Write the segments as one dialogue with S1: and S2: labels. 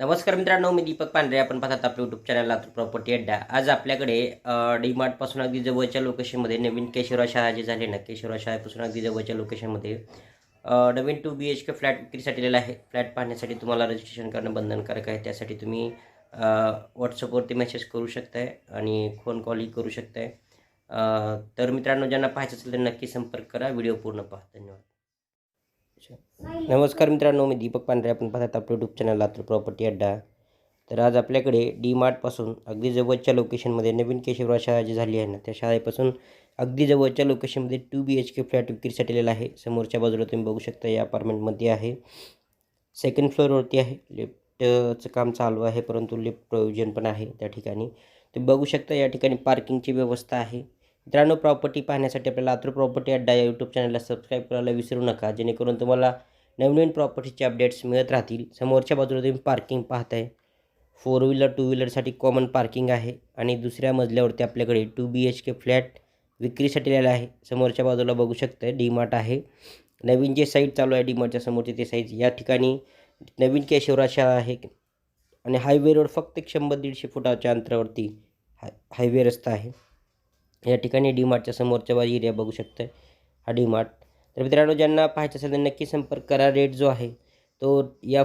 S1: नमस्कार मित्रांनो मी दीपक पांढरे. आपण पाहतात आपल्या यूट्यूब चॅनल लातूर प्रॉपर्टी अड्डा. आज आपल्याकडे डी मार्टपासून अगदी जवळच्या लोकेशनमध्ये नवीन केशवराव शाळा जे झाले ना केशवराव शाळेपासून अगदी जवळच्या लोकेशनमध्ये नवीन two B H K flat विक्रीसाठी दिलेला आहे. फ्लॅट पाहण्यासाठी तुम्हाला रजिस्ट्रेशन करणं बंधनकारक आहे. त्यासाठी तुम्ही व्हॉट्सअपवरती मेसेज करू शकताय आणि फोन कॉलही करू शकताय. तर मित्रांनो ज्यांना पाहायचं असेल तर नक्की संपर्क करा. व्हिडिओ पूर्ण पहा. धन्यवाद. नमस्कार मित्रांनो मी दीपक पांढरे. आपण पाहतात आपलं यूट्यूब चॅनल लातूर प्रॉपर्टी अड्डा. तर आज आपल्याकडे डी मार्टपासून अगदी जवळच्या लोकेशनमध्ये नवीन केशवराव शाळा जी झाली आहे ना. त्या शाळेपासून अगदी जवळच्या लोकेशनमध्ये two B H K flat विक्रीसाठी आलेला आहे. समोरच्या बाजूला तुम्ही बघू शकता या अपार्टमेंटमध्ये आहे. सेकंड फ्लोअरवरती आहे. लिफ्टचं काम चालू आहे परंतु लिफ्ट प्रोविजन पण आहे त्या ठिकाणी. तुम्ही बघू शकता या ठिकाणी पार्किंगची व्यवस्था आहे. मित्रांनो प्रॉपर्टी पाहण्यासाठी आपल्याला लातूर प्रॉपर्टी अड्डा या यूट्यूब चॅनलला सबस्क्राईब करायला विसरू नका. जेणेकरून तुम्हाला नवनवीन प्रॉपर्टीचे अपडेट्स मिळत राहतील. समोरच्या बाजूला तुम्ही पार्किंग पाहताय. फोर व्हीलर टू व्हीलरसाठी कॉमन पार्किंग आहे. आणि दुसऱ्या मजल्यावरती आपल्याकडे two B H K flat विक्रीसाठी आलेला आहे. समोरच्या बाजूला बघू शकता डी मार्ट आहे. नवीन जे साईट चालू आहे डी मार्टच्या ते साईज या ठिकाणी नवीन केशवराज शाळा आहे. आणि हायवे रोड फक्त एक शंभर दीडशे फुटाच्या अंतरावरती हाय हायवे रस्ता आहे. या ठिकाणी डी मार्टच्या समोरच्या बाजू एरिया बघू शकता हा डी मार्ट. तर मित्रांनो ज्यांना पाहायचं असेल तर नक्की संपर्क करा. रेट जो आहे तो या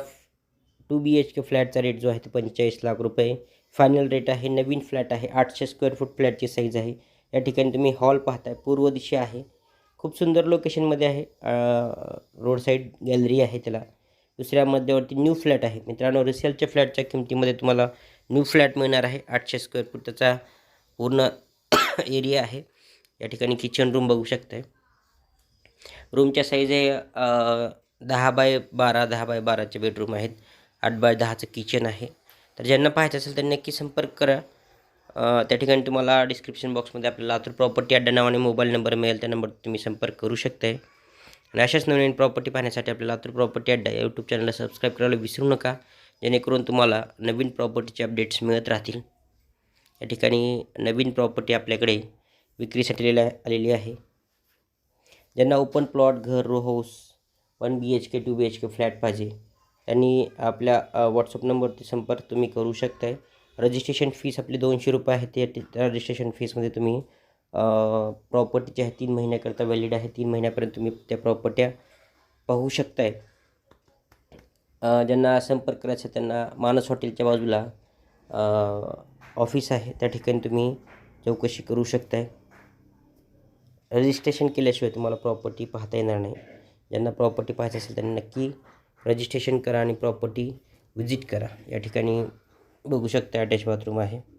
S1: टू बी एच के फ्लॅटचा रेट जो आहे तो पंचेचाळीस लाख रुपये. फायनल रेट आहे नवीन फ्लॅट आहे आठशे स्क्वेअर फूट फ्लॅटची साईज आहे. या ठिकाणी तुम्ही हॉल पाहताय पूर्व दिशा आहे. खूप सुंदर लोकेशनमध्ये आहे. रोड साईड गॅलरी आहे त्याला. दुसऱ्या मध्यावरती न्यू फ्लॅट आहे. मित्रांनो रिसेलच्या फ्लॅटच्या किमतीमध्ये तुम्हाला न्यू फ्लॅट मिळणार आहे. आठशे स्क्वेअर फूट त्याचा पूर्ण एरिया आहे. या ठिकाणी किचन रूम बघू शकताय. रूमच्या साईज आहे दहा बाय बारा दहा बाय बाराचे बेडरूम आहेत. आठ बाय दहाचं किचन आहे. तर ज्यांना पाहायचं असेल त्यांनी नक्की संपर्क करा. त्या ठिकाणी तुम्हाला डिस्क्रिप्शन बॉक्समध्ये आपल्याला लातूर प्रॉपर्टी अड्डा नावाने मोबाईल नंबर मिळेल. त्या नंबर तुम्ही संपर्क करू शकताय. आणि अशाच नवीन प्रॉपर्टी पाहण्यासाठी आपल्या लातूर प्रॉपर्टी अड्डा या यूट्यूब चॅनलला सबस्क्राईब करायला विसरू नका. जेणेकरून तुम्हाला नवीन प्रॉपर्टीचे अपडेट्स मिळत राहतील. या ठिकाणी नवीन प्रॉपर्टी आपल्याकडे विक्रीसाठी आलेली आहे. ज्यांना ओपन प्लॉट घर row house one B H K two B H K flat पाहिजे त्यांनी आपल्या व्हॉट्सअप नंबरवरती संपर्क तुम्ही करू शकताय. रजिस्ट्रेशन फीस आपली दोनशे रुपये आहे ते त्या रजिस्ट्रेशन फीसमध्ये तुम्ही प्रॉपर्टीचे आहे तीन महिन्याकरता व्हॅलिड आहे. तीन महिन्यापर्यंत तुम्ही त्या प्रॉपर्ट्या पाहू शकताय. ज्यांना संपर्क करायचा त्यांना मानस हॉटेलच्या बाजूला ऑफिस आहे त्या ठिकाणी तुम्ही चौकशी करू शकताय. रजिस्ट्रेशन केल्याशिवाय तुम्हाला प्रॉपर्टी पाहता येणार नाही. ज्यांना प्रॉपर्टी पाहायचं असेल त्यांनी नक्की रजिस्ट्रेशन करा आणि प्रॉपर्टी व्हिजिट करा. या ठिकाणी बघू शकता अटॅच बाथरूम आहे.